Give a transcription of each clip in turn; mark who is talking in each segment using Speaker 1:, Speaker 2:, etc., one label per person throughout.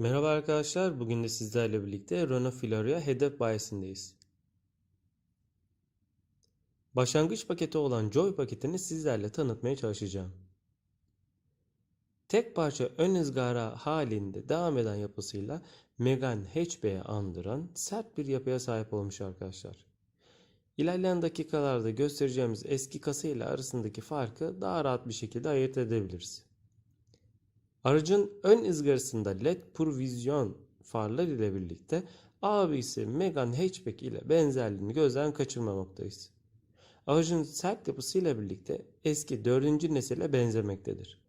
Speaker 1: Merhaba arkadaşlar, bugün de sizlerle birlikte Renault Flaria hedef bayisindeyiz. Başlangıç paketi olan Joy paketini sizlerle tanıtmaya çalışacağım. Tek parça ön ızgara halinde devam eden yapısıyla Megane hatchback'e andıran sert bir yapıya sahip olmuş arkadaşlar. İlerleyen dakikalarda göstereceğimiz eski kasa ile arasındaki farkı daha rahat bir şekilde ayırt edebiliriz. Aracın ön ızgarasında LED provizyon farlar ile birlikte abisi Megane Hatchback ile benzerliğini gözden kaçırmamaktayız. Aracın sert yapısıyla birlikte eski 4. nesile benzemektedir.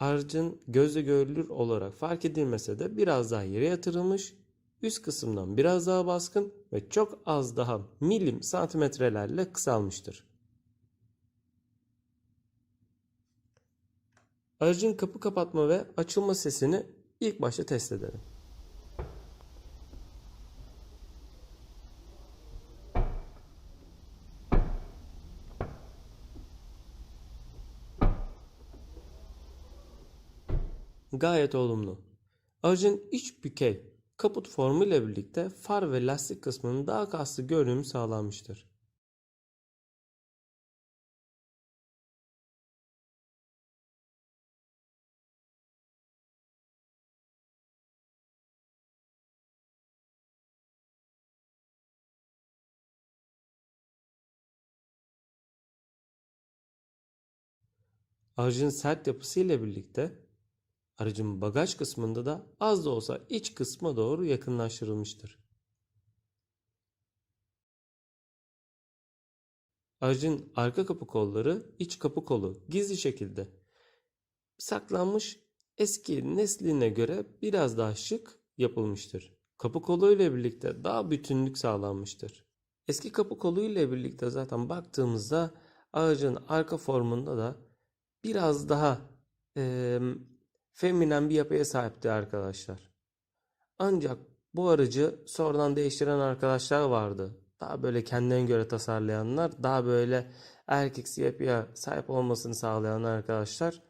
Speaker 1: Aracın gözle görülür olarak fark edilmese de biraz daha yere yatırılmış, üst kısımdan biraz daha baskın ve çok az daha milim santimetrelerle kısalmıştır. Aracın kapı kapatma ve açılma sesini ilk başta test edelim. Gayet olumlu. Aracın iç bükey kaput formu ile birlikte far ve lastik kısmının daha kaslı görünümü sağlanmıştır. Aracın sert yapısı ile birlikte aracın bagaj kısmında da az da olsa iç kısma doğru yakınlaştırılmıştır. Aracın arka kapı kolları iç kapı kolu gizli şekilde saklanmış eski nesline göre biraz daha şık yapılmıştır. Kapı kolu ile birlikte daha bütünlük sağlanmıştır. Eski kapı kolu ile birlikte zaten baktığımızda aracın arka formunda da biraz daha eee feminen bir yapıya sahipti arkadaşlar. Ancak bu aracı sonradan değiştiren arkadaşlar vardı. Daha böyle kendine göre tasarlayanlar, daha böyle erkeksi yapıya sahip olmasını sağlayan arkadaşlar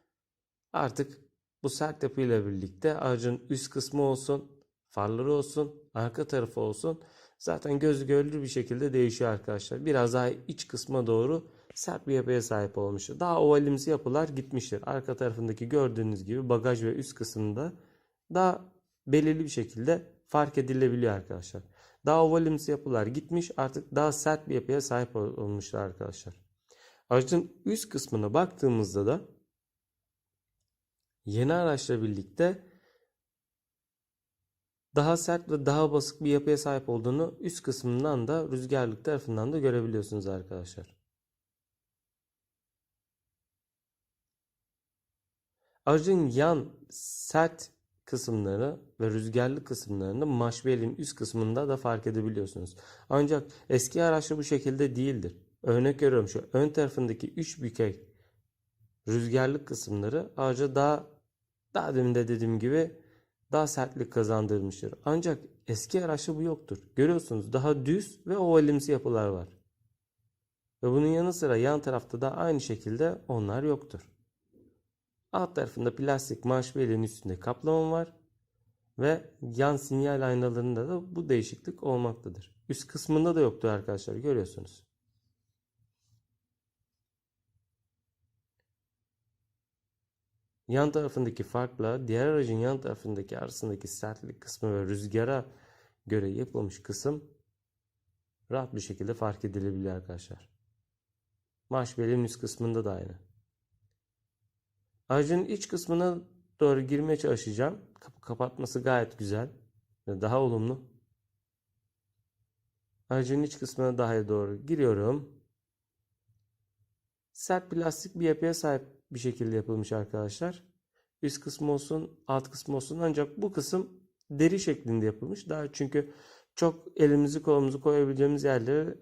Speaker 1: artık bu sert yapıyla birlikte aracın üst kısmı olsun, farları olsun, arka tarafı olsun zaten gözü görülür bir şekilde değişiyor arkadaşlar. Biraz daha iç kısma doğru sert bir yapıya sahip olmuştur. Daha ovalimsi yapılar gitmiştir. Arka tarafındaki gördüğünüz gibi bagaj ve üst kısmında daha belirli bir şekilde fark edilebiliyor arkadaşlar. Daha ovalimsi yapılar gitmiş artık daha sert bir yapıya sahip olmuşlar arkadaşlar. Aracın üst kısmına baktığımızda da yeni araçla birlikte daha sert ve daha basık bir yapıya sahip olduğunu üst kısmından da rüzgarlık tarafından da görebiliyorsunuz arkadaşlar. Aracın yan sert kısımları ve rüzgarlı kısımlarını maşbelin üst kısmında da fark edebiliyorsunuz. Ancak eski araçlar bu şekilde değildir. Örnek veriyorum şu ön tarafındaki 3 bükey rüzgarlı kısımları araca daha daha demin de dediğim gibi daha sertlik kazandırmıştır. Ancak eski araçta bu yoktur. Görüyorsunuz daha düz ve ovalimsi yapılar var. Ve bunun yanı sıra yan tarafta da aynı şekilde onlar yoktur. Alt tarafında plastik marş belirinin üstünde kaplama var. Ve yan sinyal aynalarında da bu değişiklik olmaktadır. Üst kısmında da yoktu arkadaşlar görüyorsunuz. Yan tarafındaki farkla diğer aracın yan tarafındaki arasındaki sertlik kısmı ve rüzgara göre yapılmış kısım rahat bir şekilde fark edilebiliyor arkadaşlar. Marş belirinin üst kısmında da aynı. Aracın iç kısmına doğru girmeye çalışacağım. Kapı kapatması gayet güzel. Daha olumlu. Aracın iç kısmına daha doğru giriyorum. Sert plastik bir yapıya sahip bir şekilde yapılmış arkadaşlar. Üst kısmı olsun, alt kısmı olsun ancak bu kısım deri şeklinde yapılmış. Daha çünkü çok elimizi kolumuzu koyabileceğimiz yerlere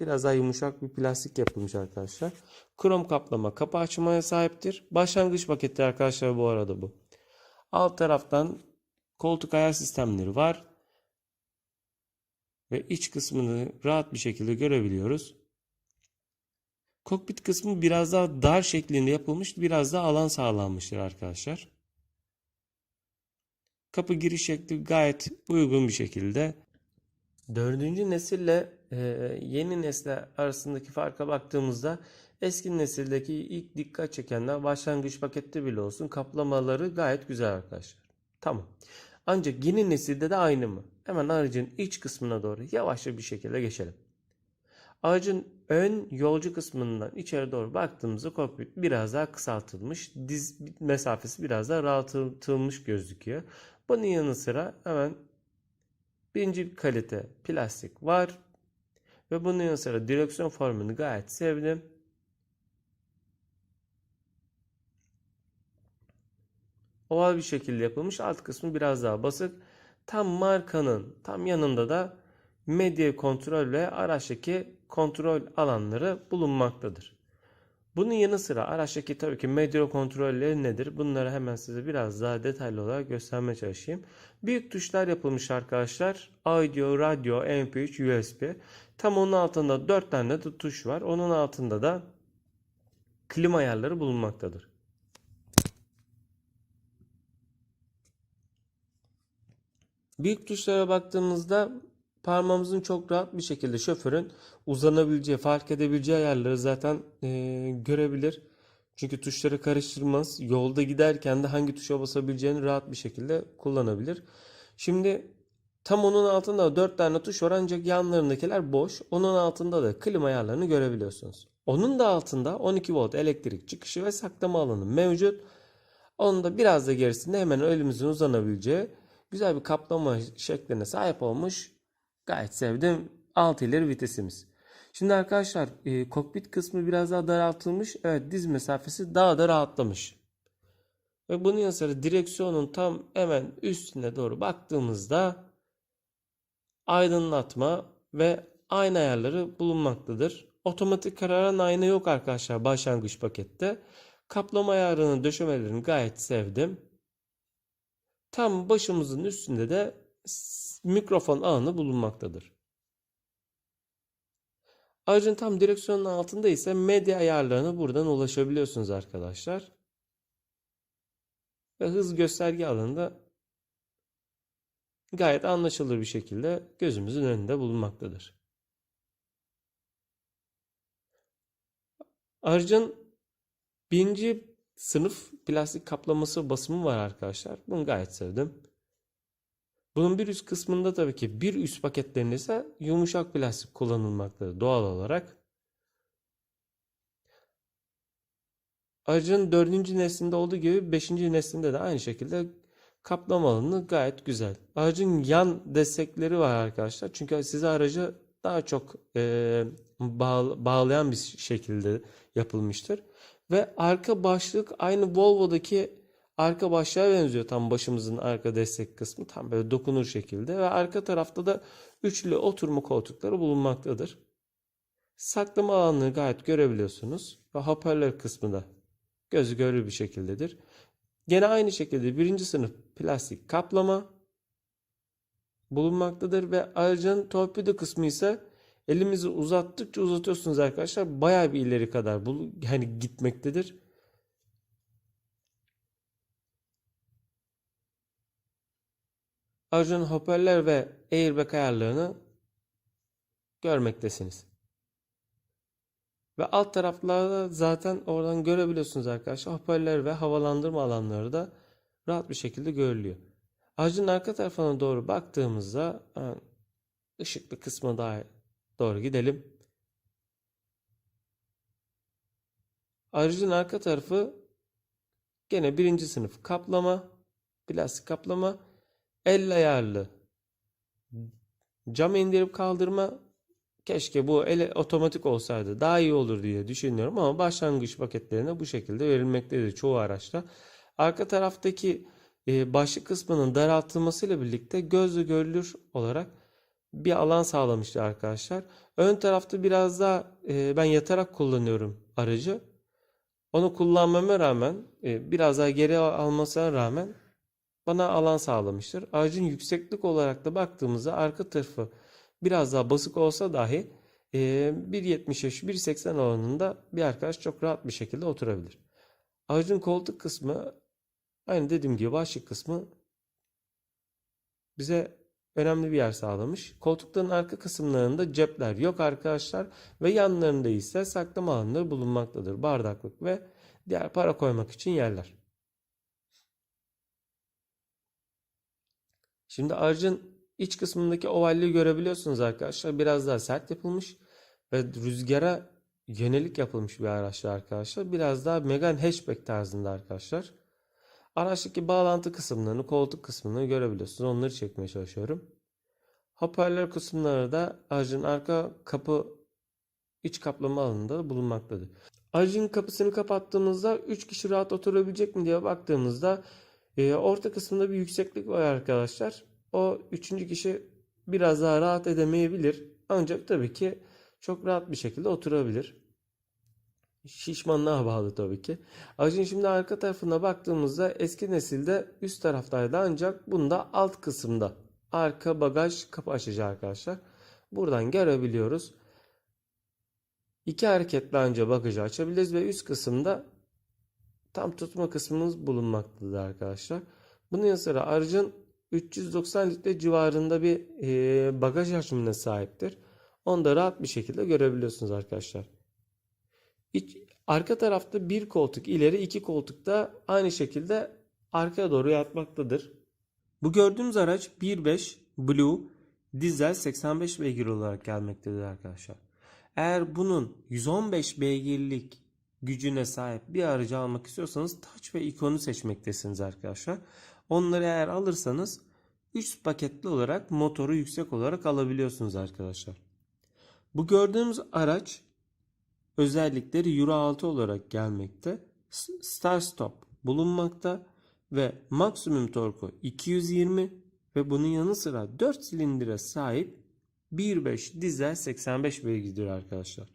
Speaker 1: biraz daha yumuşak bir plastik yapılmış arkadaşlar. Krom kaplama kapı açmaya sahiptir. Başlangıç paketi arkadaşlar bu arada bu. Alt taraftan koltuk ayar sistemleri var. Ve iç kısmını rahat bir şekilde görebiliyoruz. Kokpit kısmı biraz daha dar şeklinde yapılmış, biraz daha alan sağlanmıştır arkadaşlar. Kapı giriş şekli gayet uygun bir şekilde. Dördüncü nesille e, yeni nesle arasındaki farka baktığımızda eski nesildeki ilk dikkat çekenler başlangıç pakette bile olsun kaplamaları gayet güzel arkadaşlar. Tamam. Ancak yeni nesilde de aynı mı? Hemen aracın iç kısmına doğru yavaşça bir şekilde geçelim. Aracın ön yolcu kısmından içeri doğru baktığımızda kokpit biraz daha kısaltılmış. Diz mesafesi biraz daha rahatlatılmış gözüküyor. Bunun yanı sıra hemen birinci kalite plastik var. Ve bunun yanı sıra direksiyon formunu gayet sevdim. Oval bir şekilde yapılmış. Alt kısmı biraz daha basık. Tam markanın tam yanında da medya kontrol ve araçtaki kontrol alanları bulunmaktadır. Bunun yanı sıra araçtaki tabii ki medya kontrolleri nedir? Bunları hemen size biraz daha detaylı olarak göstermeye çalışayım. Büyük tuşlar yapılmış arkadaşlar. Audio, radyo, MP3, USB. Tam onun altında 4 tane de tuş var. Onun altında da klima ayarları bulunmaktadır. Büyük tuşlara baktığımızda parmağımızın çok rahat bir şekilde şoförün uzanabileceği, fark edebileceği ayarları zaten e, görebilir. Çünkü tuşları karıştırmaz. Yolda giderken de hangi tuşa basabileceğini rahat bir şekilde kullanabilir. Şimdi tam onun altında 4 tane tuş var ancak yanlarındakiler boş. Onun altında da klima ayarlarını görebiliyorsunuz. Onun da altında 12 volt elektrik çıkışı ve saklama alanı mevcut. Onun da biraz da gerisinde hemen elimizin uzanabileceği güzel bir kaplama şekline sahip olmuş. Gayet sevdim. 6 ileri vitesimiz. Şimdi arkadaşlar e, kokpit kısmı biraz daha daraltılmış. Evet diz mesafesi daha da rahatlamış. Ve bunun yanı sıra direksiyonun tam hemen üstüne doğru baktığımızda aydınlatma ve ayna ayarları bulunmaktadır. Otomatik kararan ayna yok arkadaşlar başlangıç pakette. Kaplama ayarının döşemelerini gayet sevdim. Tam başımızın üstünde de mikrofon alanı bulunmaktadır. Aracın tam direksiyonun altında ise medya ayarlarına buradan ulaşabiliyorsunuz arkadaşlar. Ve hız gösterge alanında gayet anlaşılır bir şekilde gözümüzün önünde bulunmaktadır. Aracın birinci sınıf plastik kaplaması basımı var arkadaşlar. Bunu gayet sevdim. Bunun bir üst kısmında tabii ki bir üst paketlerinde ise yumuşak plastik kullanılmaktadır doğal olarak. Aracın dördüncü neslinde olduğu gibi beşinci neslinde de aynı şekilde kaplama alanı gayet güzel. Aracın yan destekleri var arkadaşlar. Çünkü size aracı daha çok e, bağlayan bir şekilde yapılmıştır. Ve arka başlık aynı Volvo'daki arka başlığa benziyor tam başımızın arka destek kısmı tam böyle dokunur şekilde ve arka tarafta da üçlü oturma koltukları bulunmaktadır. Saklama alanını gayet görebiliyorsunuz ve hoparlör kısmı da gözü görülür bir şekildedir. Gene aynı şekilde birinci sınıf plastik kaplama bulunmaktadır ve aracın torpido kısmı ise elimizi uzattıkça uzatıyorsunuz arkadaşlar. Bayağı bir ileri kadar bu yani gitmektedir. Aracın hoparlör ve airbag ayarlarını görmektesiniz. Ve alt taraflarda zaten oradan görebiliyorsunuz arkadaşlar. Hoparlör ve havalandırma alanları da rahat bir şekilde görülüyor. Aracın arka tarafına doğru baktığımızda ışıklı kısmı daha doğru gidelim. Aracın arka tarafı gene birinci sınıf kaplama, plastik kaplama el ayarlı cam indirip kaldırma keşke bu el otomatik olsaydı daha iyi olur diye düşünüyorum ama başlangıç paketlerine bu şekilde verilmektedir çoğu araçta. Arka taraftaki e, başlık kısmının daraltılmasıyla birlikte gözle görülür olarak bir alan sağlamıştı arkadaşlar. Ön tarafta biraz daha e, ben yatarak kullanıyorum aracı. Onu kullanmama rağmen e, biraz daha geri almasına rağmen bana alan sağlamıştır. Aracın yükseklik olarak da baktığımızda arka tarafı biraz daha basık olsa dahi 1.75-1.80 alanında bir arkadaş çok rahat bir şekilde oturabilir. Aracın koltuk kısmı aynı dediğim gibi başlık kısmı bize önemli bir yer sağlamış. Koltukların arka kısımlarında cepler yok arkadaşlar ve yanlarında ise saklama alanları bulunmaktadır. Bardaklık ve diğer para koymak için yerler. Şimdi aracın iç kısmındaki ovalliği görebiliyorsunuz arkadaşlar. Biraz daha sert yapılmış ve rüzgara yönelik yapılmış bir araçlar arkadaşlar. Biraz daha Megane hatchback tarzında arkadaşlar. Araçtaki bağlantı kısımlarını, koltuk kısmını görebiliyorsunuz. Onları çekmeye çalışıyorum. Hoparlör kısımları da aracın arka kapı iç kaplama alanında bulunmaktadır. Aracın kapısını kapattığımızda 3 kişi rahat oturabilecek mi diye baktığımızda e, orta kısımda bir yükseklik var arkadaşlar. O üçüncü kişi biraz daha rahat edemeyebilir. Ancak tabii ki çok rahat bir şekilde oturabilir. Şişmanlığa bağlı tabii ki. Aracın şimdi arka tarafına baktığımızda eski nesilde üst taraftaydı ancak bunda alt kısımda arka bagaj kapı açıcı arkadaşlar. Buradan görebiliyoruz. İki hareketle önce bagajı açabiliriz ve üst kısımda tam tutma kısmımız bulunmaktadır arkadaşlar. Bunun yanı sıra aracın 390 litre civarında bir e, bagaj hacmine sahiptir. Onu da rahat bir şekilde görebiliyorsunuz arkadaşlar. İç, arka tarafta bir koltuk ileri iki koltuk da aynı şekilde arkaya doğru yatmaktadır. Bu gördüğümüz araç 1.5 Blue dizel 85 beygir olarak gelmektedir arkadaşlar. Eğer bunun 115 beygirlik gücüne sahip bir aracı almak istiyorsanız Touch ve ikonu seçmektesiniz arkadaşlar. Onları eğer alırsanız 3 paketli olarak motoru yüksek olarak alabiliyorsunuz arkadaşlar. Bu gördüğümüz araç özellikleri Euro 6 olarak gelmekte. Start Stop bulunmakta ve maksimum torku 220 ve bunun yanı sıra 4 silindire sahip 1.5 dizel 85 beygirdir arkadaşlar.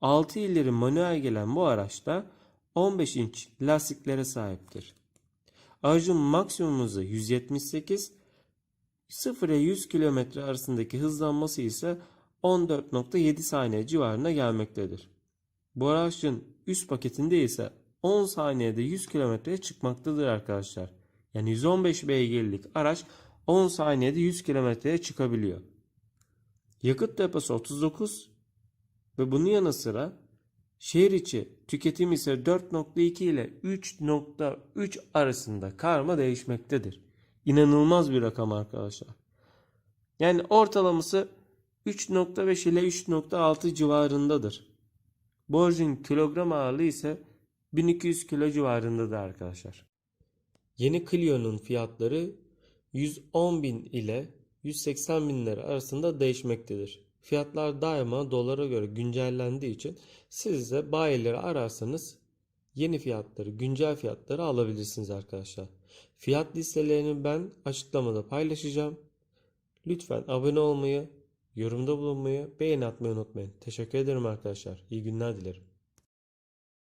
Speaker 1: 6 ileri manuel gelen bu araçta 15 inç lastiklere sahiptir. Aracın maksimum hızı 178, 0 ile 100 km arasındaki hızlanması ise 14.7 saniye civarına gelmektedir. Bu aracın üst paketinde ise 10 saniyede 100 kilometreye çıkmaktadır arkadaşlar. Yani 115 beygirlik araç 10 saniyede 100 kilometreye çıkabiliyor. Yakıt deposu 39 ve bunun yanı sıra şehir içi tüketim ise 4.2 ile 3.3 arasında karma değişmektedir. İnanılmaz bir rakam arkadaşlar. Yani ortalaması 3.5 ile 3.6 civarındadır. Borjun kilogram ağırlığı ise 1200 kilo civarındadır arkadaşlar. Yeni Clio'nun fiyatları 110 bin ile 180 bin lira arasında değişmektedir. Fiyatlar daima dolara göre güncellendiği için siz de bayileri ararsanız yeni fiyatları, güncel fiyatları alabilirsiniz arkadaşlar. Fiyat listelerini ben açıklamada paylaşacağım. Lütfen abone olmayı, yorumda bulunmayı, beğeni atmayı unutmayın. Teşekkür ederim arkadaşlar. İyi günler dilerim.